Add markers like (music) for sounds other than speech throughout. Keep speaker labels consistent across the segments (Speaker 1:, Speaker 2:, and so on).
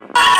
Speaker 1: you (laughs)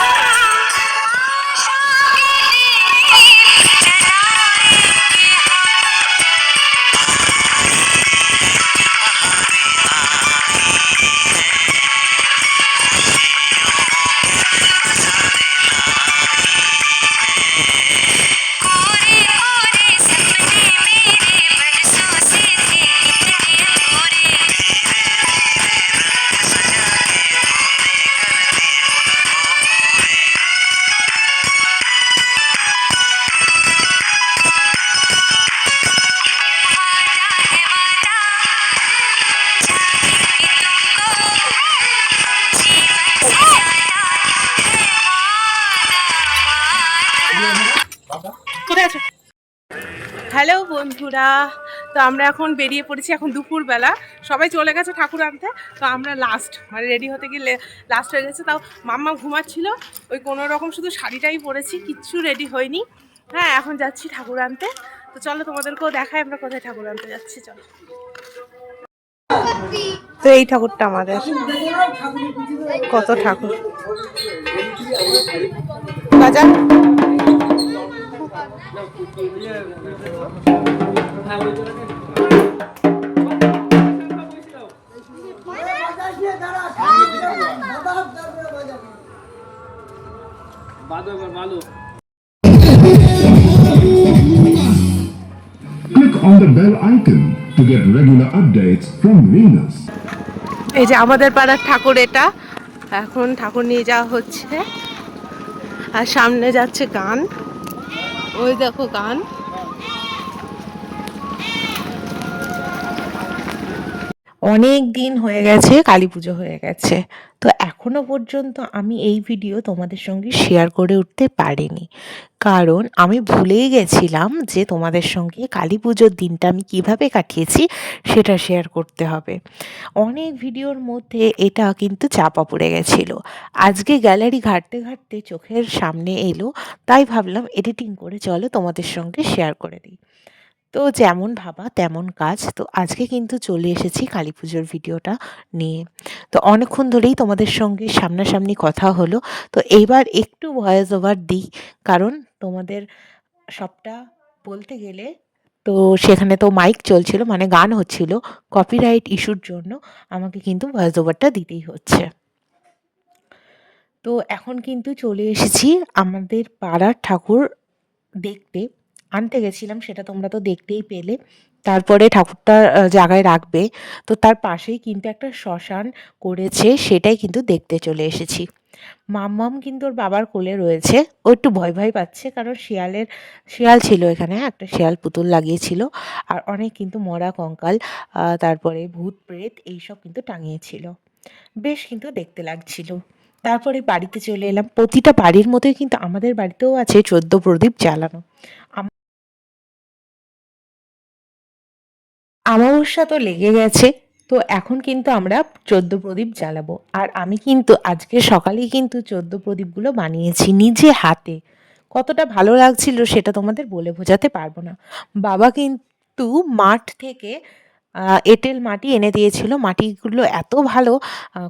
Speaker 1: আছো? Hello বন্ধুরা, তো আমরা এখন বেরিয়ে পড়েছি এখন দুপুরবেলা। সবাই চলে গেছে ঠাকুর আনতে, তো আমরা লাস্ট মানে রেডি হতে গিয়ে লাস্ট হয়ে গেছে। তাও মাম্মা ঘুমাচ্ছিল, ওই কোনো রকম শুধু শাড়িটাই পরেছি, কিচ্ছু রেডি হয়নি। হ্যাঁ এখন যাচ্ছি ঠাকুর আনতে। তো চলো তোমাদেরকেও দেখাই আমরা কোথায় ঠাকুর আনতে যাচ্ছি, চলো। তো এই ঠাকুরটা আমাদের। কত ঠাকুর? বাজার
Speaker 2: Click on the bell icon to get regular updates from Venus.
Speaker 1: এই যে আমাদের পাড়ার ঠাকুর এটা এখন ঠাকুর নিয়ে যাওয়া হচ্ছে আর সামনে যাচ্ছে গান ওই দেখো গান। অনেক দিন হয়ে গেছে, কালী পুজো হয়ে গেছে। তো এখনও পর্যন্ত আমি এই ভিডিও তোমাদের সঙ্গে শেয়ার করে উঠতে পারিনি। কারণ আমি ভুলেই গেছিলাম যে তোমাদের সঙ্গে কালী পুজোর দিনটা আমি কীভাবে কাটিয়েছি, সেটা শেয়ার করতে হবে। অনেক ভিডিওর মধ্যে এটা কিন্তু চাপা পড়ে গেছিল। আজকে গ্যালারি ঘাঁটতে ঘাঁটতে চোখের সামনে এলো, তাই ভাবলাম এডিটিং করে চলো তোমাদের সঙ্গে শেয়ার করে দিই। তো যেমন ভাবা, তেমন কাজ। তো আজকে কিন্তু চলে এসেছি কালী পুজোর ভিডিওটা নিয়ে। তো অনেকক্ষণ ধরেই তোমাদের সঙ্গে সামনাসামনি কথা হলো। তো এইবার একটু ভয়েস ওভার দিই, কারণ তোমাদের সবটা বলতে গেলে তো সেখানে তো মাইক চলছিল মানে গান হচ্ছিল কপিরাইট ইস্যুর জন্য। আমাকে কিন্তু ভয়েস ওভারটা দিতেই হচ্ছে। তো এখন কিন্তু চলে এসেছি আমাদের পাড়ার ঠাকুর দেখতে। আনতে গেছিলাম, সেটা তোমরা তো দেখতেই পেলে। তারপরে ঠাকুরটা জায়গায় রাখবে। তো তার পাশেই কিন্তু একটা শ্মশান করেছে, সেটাই কিন্তু দেখতে চলে এসেছি। মাম্মাম কিন্তু ওর বাবার কোলে রয়েছে। ও একটু ভয় ভয় পাচ্ছে, কারণ শিয়ালের, শিয়াল ছিল এখানে, একটা শিয়াল পুতুল লাগিয়েছিল। আর অনেক কিন্তু মরা কঙ্কাল তারপরে ভূত, প্রেত, এইসব কিন্তু টাঙিয়েছিল। বেশ কিন্তু দেখতে লাগছিল। তারপরে বাড়িতে চলে এলাম। প্রতিটা বাড়ির মতোই কিন্তু আমাদের বাড়িতেও আছে চোদ্দ প্রদীপ জ্বালানো। আমাবস্যা তো লেগে গেছে, তো এখন কিন্তু আমরা চোদ্দ প্রদীপ জ্বালাবো। আর আমি কিন্তু আজকে সকালেই কিন্তু চোদ্দ প্রদীপগুলো বানিয়েছি নিজে হাতে। কতটা ভালো লাগছিল সেটা তোমাদের বলে বোঝাতে পারব না। বাবা কিন্তু মাঠ থেকে এঁটেল মাটি এনে দিয়েছিল। মাটিগুলো এত ভালো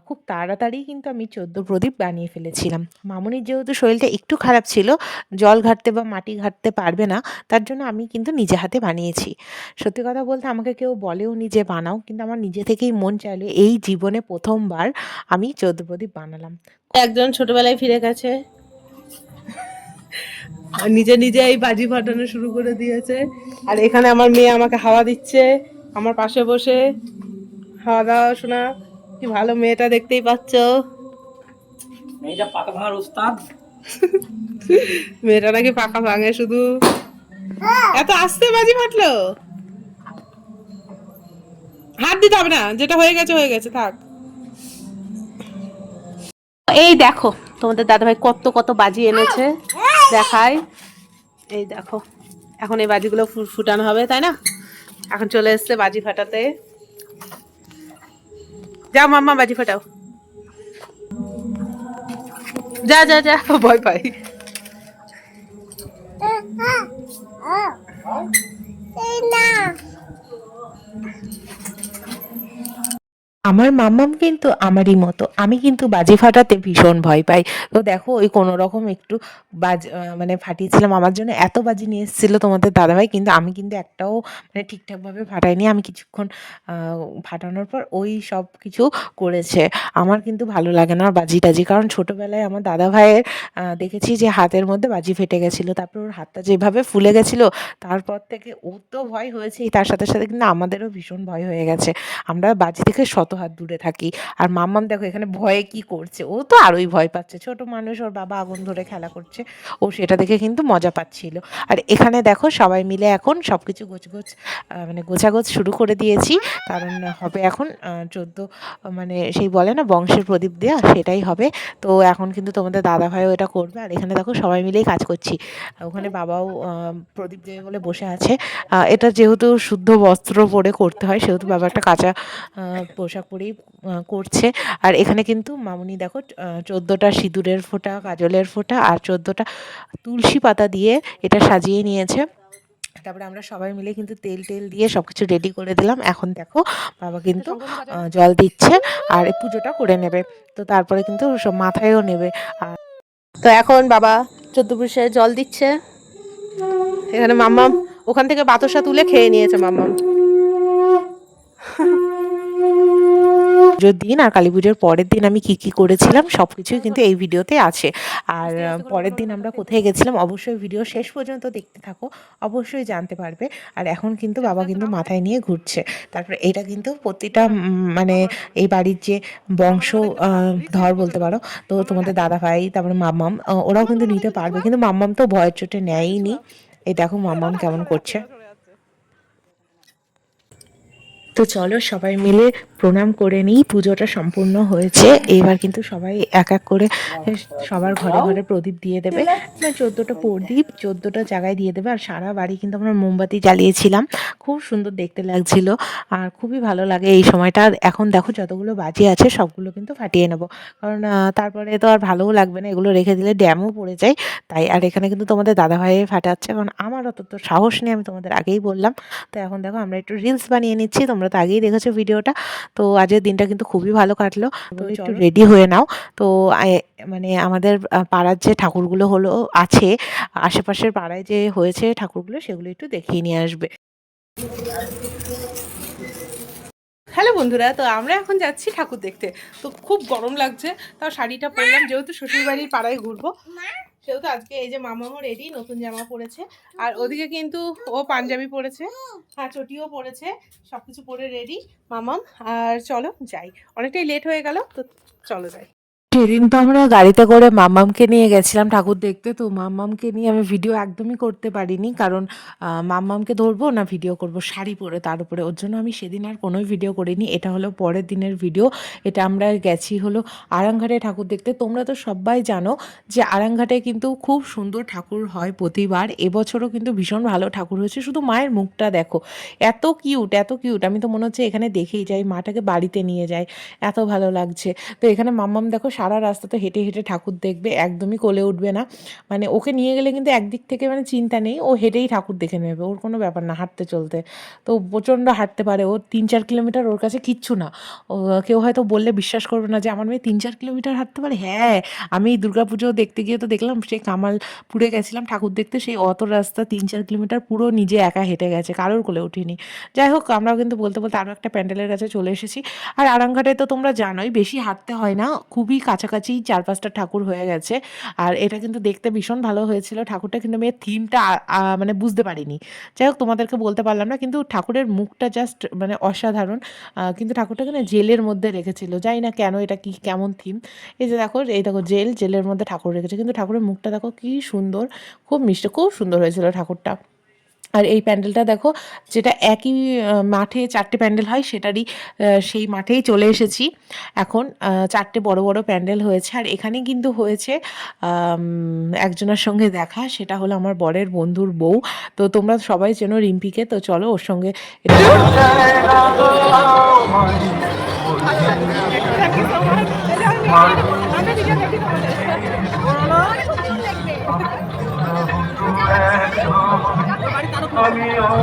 Speaker 1: খুব তাড়াতাড়ি কিন্তু আমি চোদ্দ প্রদীপ বানিয়ে ফেলেছিলাম। মামনির যেহেতু শরীরটা একটু খারাপ ছিল, জল ঘাটতে বা মাটি ঘাটতে পারবে না, তার জন্য আমি কিন্তু নিজে হাতে বানিয়েছি। সত্যি কথা বলতে আমাকে কেউ বলেও নি যে বানাও, কিন্তু আমার নিজে থেকেই মন চাইলো এই জীবনে প্রথমবার আমি চোদ্দ প্রদীপ বানালাম। একজন ছোটবেলায় ফিরে গেছে। নিজে নিজে এই বাজি ফাটানো শুরু করে দিয়েছে। আর এখানে আমার মেয়ে আমাকে হাওয়া দিচ্ছে। আমার পাশে বসে খাওয়া দাওয়া শোনা। কি ভালো মেয়েটা দেখতেই পাচ্ছ।
Speaker 3: মেয়েটা পাতা ভাঙার ওস্তাদ।
Speaker 1: মেয়েটা নাকি পাকা ভাঙে শুধু। এত আস্তে বাজি ফাটলো। হাত দিতে হবে না যেটা হয়ে গেছে হয়ে গেছে থাক। এই দেখো তোমাদের দাদাভাই কত কত বাজি এনেছে। দেখায় এই দেখো এখন এই বাজিগুলো ফুটানো হবে তাই না? এখন চলে এসছে বাজি ফাটাতে যাও মাম্মা বাজি ফাটাও। যা যা যা ভয় পাই আমার মাম্মাম কিন্তু আমারই মতো। আমি কিন্তু বাজি ফাটাতে ভীষণ ভয় পাই। তো দেখো, ওই কোনো রকম একটু বাজ মানে ফাটিয়েছিলাম। আমার জন্য এত বাজি নিয়ে এসেছিল তোমাদের দাদাভাই, কিন্তু আমি কিন্তু একটাও মানে ঠিকঠাকভাবে ফাটাইনি। আমি কিছুক্ষণ ফাটানোর পর ওই সব কিছু করেছে। আমার কিন্তু ভালো লাগে না বাজি টাজি। কারণ ছোটোবেলায় আমার দাদা ভাইয়ের দেখেছি যে হাতের মধ্যে বাজি ফেটে গেছিল। তারপর ওর হাতটা যেভাবে ফুলে গেছিল, তারপর থেকে ওর তো ভয় হয়েছেই। তার সাথে সাথে কিন্তু আমাদেরও ভীষণ ভয় হয়ে গেছে। আমরা বাজি থেকে শত হাত দূরে থাকি। আর মাম্মাম দেখো এখানে ভয়ে কি করছে? ও তো আরোই ভয় পাচ্ছে। ছোট মানুষ, ওর বাবা আগুন ধরে খেলা করছে। ও সেটা দেখে কিন্তু মজা পাচ্ছিল। আর এখানে দেখো সবাই মিলে এখন সব কিছু গোছ গোছ মানে গোছাগোছ শুরু করে দিয়েছি। কারণ হবে এখন চোদ্দ মানে সেই বলে না বংশের প্রদীপ দেওয়া সেটাই হবে। তো এখন কিন্তু তোমাদের দাদা ভাইও এটা করবে। আর এখানে দেখো সবাই মিলেই কাজ করছি। ওখানে বাবাও প্রদীপ দেবে বলে বসে আছে। এটা যেহেতু শুদ্ধ বস্ত্র পরে করতে হয়, সেহেতু বাবা একটা কাঁচা পোশাক আহ, করছে। আর এখানে কিন্তু মামুনি দেখো চোদ্দোটা সিঁদুরের ফোঁটা কাজলের ফোঁটা আর চোদ্দোটা তুলসী পাতা দিয়ে এটা সাজিয়ে নিয়েছে। তারপরে আমরা সবাই মিলে কিন্তু তেল টেল দিয়ে সব কিছু রেডি করে দিলাম। এখন দেখো বাবা কিন্তু জল দিচ্ছে আর এই পুজোটা করে নেবে। তো তারপরে কিন্তু সব মাথায়ও নেবে। আর তো এখন বাবা চোদ্দ পুরুষে জল দিচ্ছে। এখানে মাম্মাম ওখান থেকে বাতাসা তুলে খেয়ে নিয়েছে মাম্মাম। পুজোর দিন আর কালী পুজোর পরের দিন আমি কি কি করেছিলাম সব কিছুই কিন্তু এই ভিডিওতে আছে। আর পরের দিন আমরা কোথায় গেছিলাম অবশ্যই ভিডিও শেষ পর্যন্ত দেখতে থাকো অবশ্যই জানতে পারবে। আর এখন কিন্তু বাবা কিন্তু মাথায় নিয়ে ঘুরছে। তারপরে এটা কিন্তু প্রতিটা মানে এই বাড়ির যে বংশ ধর বলতে পারো তো তোমাদের দাদা ভাই তারপরে মাম্মাম ওরাও কিন্তু নিতে পারবে কিন্তু মাম্মাম তো ভয়ের চোটে নেয়ই নি। এই দেখো মাম্মাম কেমন করছে। তো চলো সবাই মিলে প্রণাম করে নিই, পুজোটা সম্পূর্ণ হয়েছে। এবার কিন্তু সবাই এক এক করে সবার ঘরে ঘরে প্রদীপ দিয়ে দেবে। চোদ্দোটা প্রদীপ, চোদ্দোটা জায়গায় দিয়ে দেবে। আর সারা বাড়ি কিন্তু আমরা মোমবাতি জ্বালিয়েছিলাম। খুব সুন্দর দেখতে লাগছিল। আর খুবই ভালো লাগে এই সময়টা। এখন দেখো যতগুলো বাজি আছে, সবগুলো কিন্তু ফাটিয়ে নেব। কারণ তারপরে তো আর ভালোও লাগবে না। এগুলো রেখে দিলে ড্যামও পড়ে যায়। তাই, আর এখানে কিন্তু তোমাদের দাদা ভাই ফাটাচ্ছে। কারণ আমার অত তো সাহস নেই, আমি তোমাদের আগেই বললাম। তো এখন দেখো আমরা একটু রিলস বানিয়ে নিচ্ছি। তোমরা তো আগেই দেখেছ ভিডিওটা তো আজকের দিনটা কিন্তু খুবই ভালো কাটলো। তো একটু রেডি হয়ে নাও। তো মানে আমাদের পাড়ার যে ঠাকুরগুলো হলো আছে আশেপাশের পাড়ায় যে হয়েছে ঠাকুরগুলো সেগুলো একটু দেখিয়ে নিয়ে আসবে।
Speaker 4: হ্যালো বন্ধুরা তো আমরা এখন যাচ্ছি ঠাকুর দেখতে। তো খুব গরম লাগছে তাও শাড়িটা পরলাম যেহেতু শ্বশুরবাড়ির পাড়ায় ঘুরবো। সেহেতু আজকে এই যে মামামও রেডি নতুন জামা পরেছে। আর ওদিকে কিন্তু ও পাঞ্জাবি পরেছে হ্যাঁ চটিও পরেছে সব কিছু পরে রেডি মামাম। আর চলো যাই অনেকটাই লেট হয়ে গেল তো চলো যাই।
Speaker 1: সেদিন তো আমরা গাড়িতে করে মামামকে নিয়ে গেছিলাম ঠাকুর দেখতে তো মাম্মামকে নিয়ে আমি ভিডিও একদমই করতে পারিনি। কারণ আহ, মাম্মামকে ধরবো না ভিডিও করব শাড়ি পরে তার উপরে। ওর জন্য আমি সেদিন আর কোনোই ভিডিও করিনি। এটা হলো পরের দিনের ভিডিও এটা আমরা গেছি হলো আরাংঘাটে ঠাকুর দেখতে। তোমরা তো সবাই জানো যে আরাংঘাটে কিন্তু খুব সুন্দর ঠাকুর হয় প্রতিবার। এবছরও কিন্তু ভীষণ ভালো ঠাকুর হয়েছে। শুধু মায়ের মুখটা দেখো। এত কিউট এত কিউট আমি তো মনে হচ্ছে এখানে দেখেই যাই। মাটাকে বাড়িতে নিয়ে যাই। এত ভালো লাগছে। তো এখানে মাম্মাম দেখো সারা রাস্তা তো হেঁটে হেঁটে ঠাকুর দেখবে, একদমই কোলে উঠবে না। মানে ওকে নিয়ে গেলে কিন্তু একদিক থেকে মানে চিন্তা নেই, ও হেঁটেই ঠাকুর দেখে নেবে, ওর কোনো ব্যাপার না হাঁটতে চলতে। তো প্রচণ্ড হাঁটতে পারে, ও তিন চার কিলোমিটার ওর কাছে কিচ্ছু না। কেউ হয়তো বললে বিশ্বাস করবে না যে, আমার মেয়ে তিন চার কিলোমিটার হাঁটতে পারে? হ্যাঁ আমি দুর্গা পুজো দেখতে গিয়ে তো দেখলাম সেই কামালপুরে গেছিলাম ঠাকুর দেখতে সেই অত রাস্তা তিন চার কিলোমিটার পুরো নিজে একা হেঁটে গেছে, কারোর কোলে উঠিনি। যাই হোক, আমরাও কিন্তু বলতে বলতে আরও একটা প্যান্ডেলের কাছে চলে এসেছি। আর আরামঘাটে তো তোমরা জানোই, বেশি হাঁটতে হয় না, খুবই কাছাকাছি চার পাঁচটা ঠাকুর হয়ে গেছে। আর এটা কিন্তু দেখতে ভীষণ ভালো হয়েছিল। ঠাকুরটা কিন্তু আমি থিমটা মানে বুঝতে পারিনি। যাই হোক, তোমাদেরকে বলতে পারলাম না, কিন্তু ঠাকুরের মুখটা জাস্ট মানে অসাধারণ। কিন্তু ঠাকুরটা না জেলের মধ্যে রেখেছিল। জানি না কেন এটা কি, কেমন থিম। এই যে দেখো, এই দেখো, জেল, জেলের মধ্যে ঠাকুর রেখেছে। কিন্তু ঠাকুরের মুখটা দেখো কি সুন্দর, খুব মিষ্টি, খুব সুন্দর হয়েছিল ঠাকুরটা। আর এই প্যান্ডেলটা দেখো, যেটা একই মাঠে চারটে প্যান্ডেল হয়, সেটারই সেই মাঠেই চলে এসেছি। এখন চারটে বড় বড় প্যান্ডেল হয়েছে। আর এখানে কিন্তু হয়েছে একজনের সঙ্গে দেখা, সেটা হলো আমার বরের বন্ধুর বউ। তো তোমরা সবাই চেনো রিম্পিকে, তো চলো ওর সঙ্গে দেখো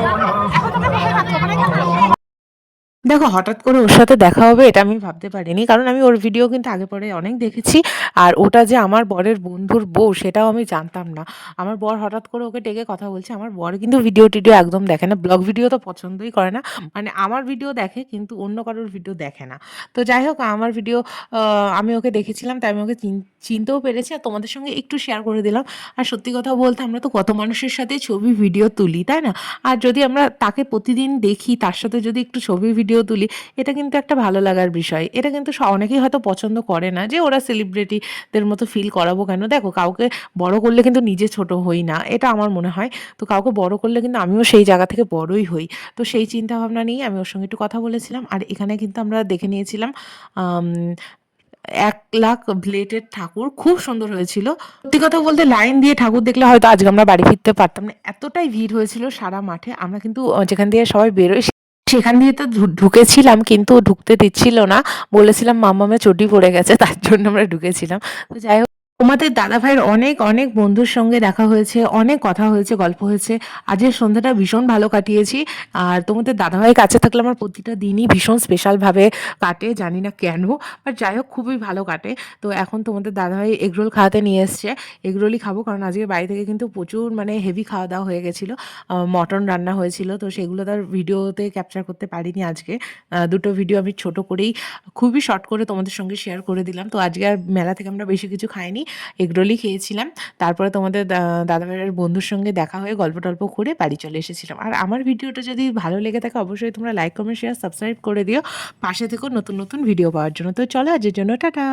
Speaker 1: দেখো, হঠাৎ করে ওর সাথে দেখা হবে, এটা আমি ভাবতে পারিনি। কারণ আমি ওর ভিডিও কিন্তু আগে পরে অনেক দেখেছি। আর ওটা যে আমার বরের বন্ধুর বউ, সেটাও আমি জানতাম না। আমার বর হঠাৎ করে ওকে ডেকে কথা বলছে। আমার বর কিন্তু ভিডিও টিডিও একদম দেখে না। ব্লগ ভিডিও তো পছন্দই করে না। মানে আমার ভিডিও দেখে, কিন্তু অন্য কারোর ভিডিও দেখে না। তো যাই হোক, আমার ভিডিও আমি ওকে দেখেছিলাম, তাই আমি ওকে চিন- চিনতেও পেরেছি। আর তোমাদের সঙ্গে একটু শেয়ার করে দিলাম। আর সত্যি কথা বলতে, আমরা তো কত মানুষের সাথে ছবি ভিডিও তুলি, তাই না? আর যদি আমরা তাকে প্রতিদিন দেখি, তার সাথে যদি একটু ছবি ভিডিও তুলি, এটা কিন্তু একটা ভালো লাগার বিষয়। এটা কিন্তু অনেকেই হয়তো পছন্দ করে না যে ওরা সেলিব্রিটিদের মতো ফিল করাবো কেন। দেখো, কাউকে বড় করলে কিন্তু নিজে ছোট হই না, এটা আমার মনে হয়। তো কাউকে বড় করলে কিন্তু আমিও সেই জায়গা থেকে বড়ই হই। তো সেই চিন্তা ভাবনা নিয়ে আমি ওর সঙ্গে একটু কথা বলেছিলাম। আর এখানে কিন্তু আমরা দেখে নিয়েছিলাম এক লাখ ব্লেডের ঠাকুর। খুব সুন্দর হয়েছিল। সত্যি কথা বলতে লাইন দিয়ে ঠাকুর দেখলে হয়তো আজকে আমরা বাড়ি ফিরতে পারতাম না। এতটাই ভিড় হয়েছিল সারা মাঠে। আমরা কিন্তু যেখান দিয়ে সবাই বেরোই সেখান দিয়ে তো ঢুকেছিলাম, কিন্তু ঢুকতে দিচ্ছিল না। বলেছিলাম মামামে চটি পড়ে গেছে। তার জন্য আমরা ঢুকেছিলাম। তো যাই হোক তোমাদের দাদা ভাইয়ের অনেক অনেক বন্ধুর সঙ্গে দেখা হয়েছে, অনেক কথা হয়েছে, গল্প হয়েছে। আজের সন্ধ্যাটা ভীষণ ভালো কাটিয়েছি। আর তোমাদের দাদা ভাইয়ের কাছে থাকলে আমার প্রতিটা দিনই ভীষণ স্পেশালভাবে কাটে, জানি না কেন বাট যাই হোক, খুবই ভালো কাটে। তো এখন তোমাদের দাদাভাই এগরোল খাওয়াতে নিয়ে এসছে। এগরোলই খাব, কারণ আজকে বাড়ি থেকে কিন্তু প্রচুর মানে হেভি খাওয়া দাওয়া হয়ে গেছিল। মটন রান্না হয়েছিল, তো সেগুলো তার ভিডিওতে ক্যাপচার করতে পারিনি আজকে। দুটো ভিডিও আমি ছোট করেই, খুবই শর্ট করে তোমাদের সঙ্গে শেয়ার করে দিলাম। তো আজকে আর মেলা থেকে আমরা বেশি কিছু খাইনি। এগরোলই খেয়েছিলাম। তারপরে তোমাদের দাদাভাইয়ের বন্ধুর সঙ্গে দেখা হয়ে গল্প টল্প করে বাড়ি চলে এসেছিলাম। আর আমার ভিডিওটা যদি ভালো লেগে থাকে, অবশ্যই তোমরা লাইক কমেন্ট শেয়ার সাবস্ক্রাইব করে দিও। পাশে থেকেও নতুন নতুন ভিডিও পাওয়ার জন্য। তো চলো আজের জন্য, টাটা!